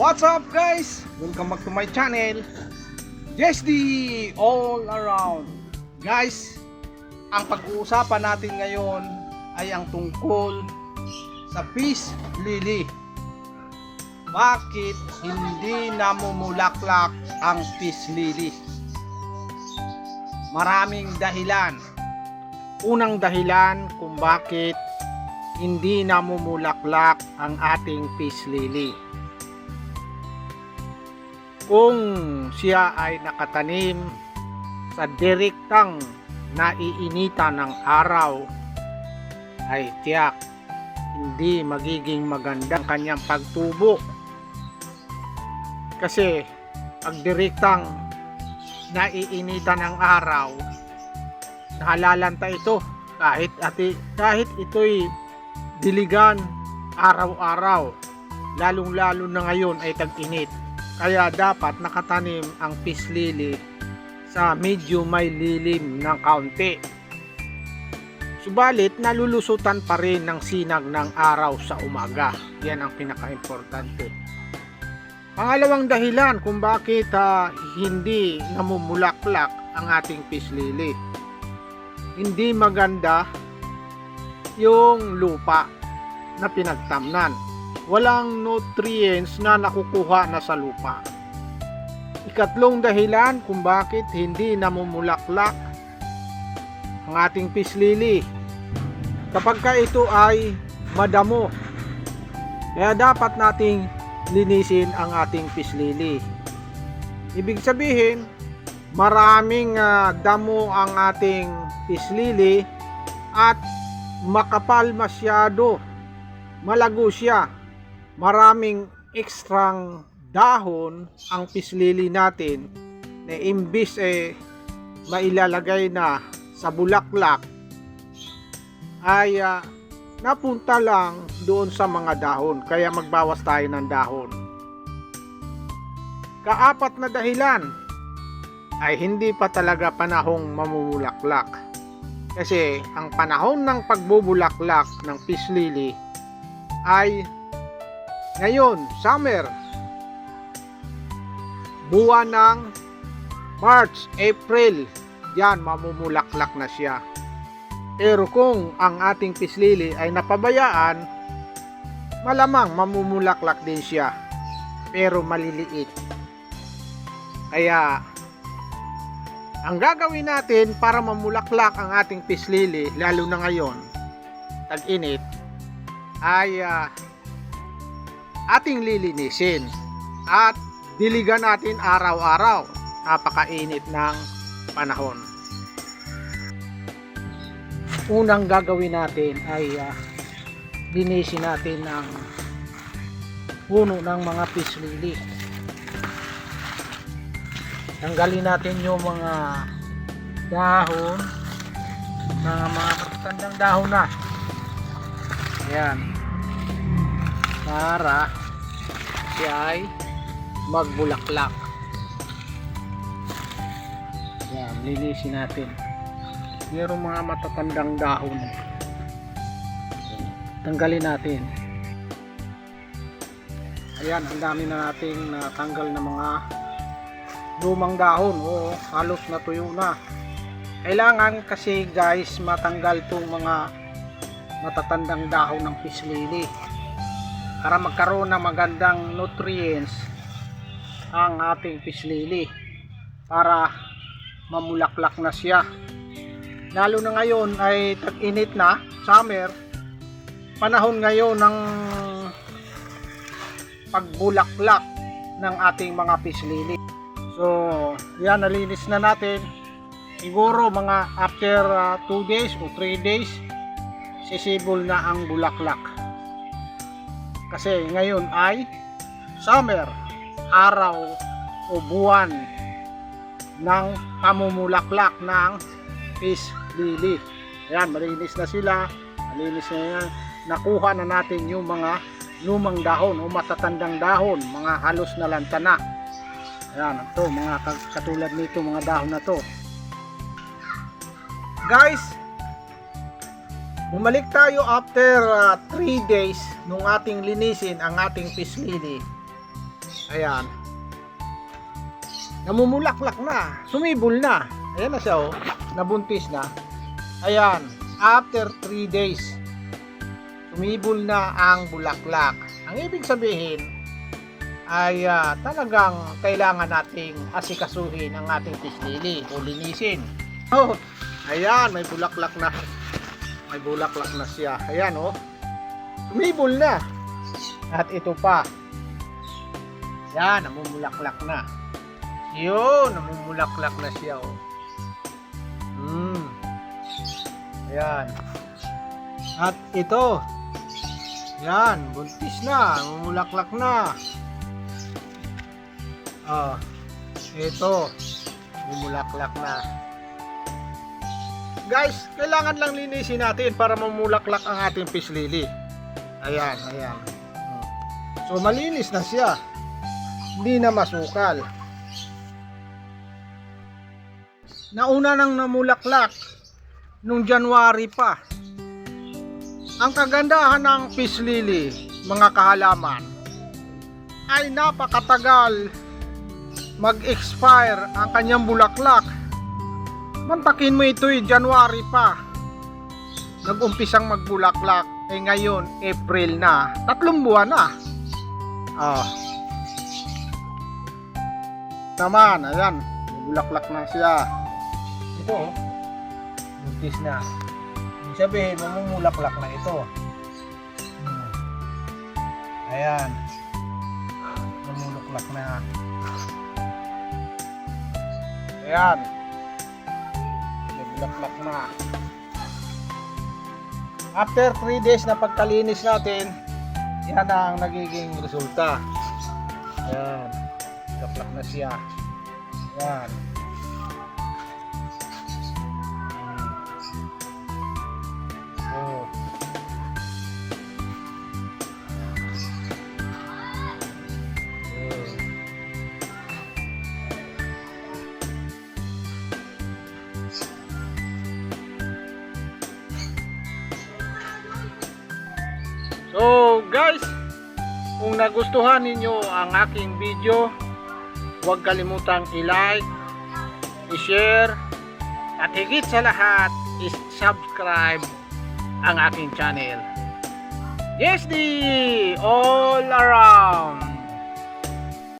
What's up guys? Welcome back to my channel. JSD all around. Guys, ang pag-uusapan natin ngayon ay ang tungkol sa peace lily. Bakit hindi namumulaklak ang peace lily? Maraming dahilan. Unang dahilan kung bakit hindi namumulaklak ang ating peace lily kung siya ay nakatanim sa direktang naiinitan ng araw ay tiyak hindi magiging magandang kanyang pagtubo. Kasi pag direktang naiinitan ng araw nahalalanta ito kahit ati, kahit ito'y diligan araw-araw lalong lalo na ngayon ay tag-init kaya dapat nakatanim ang peace lily sa medyo may lilim ng kaunti. Subalit nalulusutan pa rin ng sinag ng araw sa umaga. Yan ang pinaka-importante. Pangalawang dahilan kung bakit ah, hindi namumulaklak ang ating peace lily. Hindi maganda yung lupa na pinagtamnan walang nutrients na nakukuha na sa lupa. Ikatlong dahilan kung bakit hindi namumulaklak ang ating peace lily. Kapag ka ito ay madamo, kaya dapat nating linisin ang ating peace lily. Ibig sabihin, maraming ah, damo ang ating peace lily at makapal masyado, malago siya maraming ekstrang dahon ang pislili natin na imbis eh mailalagay na sa bulaklak ay ah, napunta lang doon sa mga dahon. Kaya magbawas tayo ng dahon. Kaapat na dahilan ay hindi pa talaga panahong mamumulaklak. Kasi ang panahon ng pagbubulaklak ng pislili ay ngayon, summer. Buwan ng March, April. Yan, mamumulaklak na siya. Pero kung ang ating pislili ay napabayaan, malamang mamumulaklak din siya. Pero maliliit. Kaya, ang gagawin natin para mamulaklak ang ating pislili, lalo na ngayon, tag-init, ay ah, ating lilinisin at diligan natin araw-araw. Napakainit ng panahon. Unang gagawin natin ay uh, linisin natin ang puno ng mga fish tanggalin natin yung mga dahon. Mga mga matandang dahon na. Ayan. Para siya ay magbulaklak. Yan, linisin natin. Mayroong mga matatandang dahon. Tanggalin natin. Ayan, ang dami na nating natanggal na mga lumang dahon. O, halos natuyo na. Kailangan kasi guys matanggal itong mga matatandang dahon ng fish lily para magkaroon ng magandang nutrients ang ating fish lily para mamulaklak na siya. Lalo na ngayon ay tag-init na summer panahon ngayon ng pagbulaklak ng ating mga fish lily. So yan nalinis na natin. Siguro mga after 2 days o 3 days sisibol na ang bulaklak kasi ngayon ay summer, araw o buwan ng pamumulaklak ng fish lily. Ayan, malinis na sila. Malinis na yan. Nakuha na natin yung mga lumang dahon o matatandang dahon, mga halos na lantana. Ayan, ito, mga katulad nito, mga dahon na to. Guys, Bumalik tayo after 3 days nung ating linisin ang ating fish lily. Ayan. Namumulaklak na. Sumibol na. Ayan na siya oh. Nabuntis na. Ayan. After 3 days, sumibol na ang bulaklak. Ang ibig sabihin ay ah, talagang kailangan nating asikasuhin ang ating pislili o linisin. Oh, ayan, may bulaklak na. May bulaklak na siya. Ayan oh. Sumibol na. At ito pa. Yan, namumulaklak na. Yun, namumulaklak na siya oh. Hmm. Ayan. At ito. Yan, buntis na, namumulaklak na. Ah, ito. Namumulaklak na. Guys, kailangan lang linisin natin para mamulaklak ang ating pislili. Ayan, ayan. So malinis na siya. Hindi na masukal. Nauna nang namulaklak nung January pa. Ang kagandahan ng peace lily, mga kahalaman, ay napakatagal mag-expire ang kanyang bulaklak. Mantakin mo ito'y January pa. Nag-umpisang magbulaklak. Eh ngayon, April na. Tatlong buwan na. Ah. Naman, ayan. Bulaklak na siya. Ito, oh. Buntis na. Ibig sabihin, mamumulaklak na ito. Hmm. Ayan. Mamulaklak na. Ayan. Bulaklak na. After 3 days na pagkalinis natin, yan ang nagiging resulta. Ayan. Bulaklak na siya. Ayan. Guys, kung nagustuhan ninyo ang aking video, huwag kalimutang i-like, i-share, at higit sa lahat, i-subscribe ang aking channel. Yes, di all around.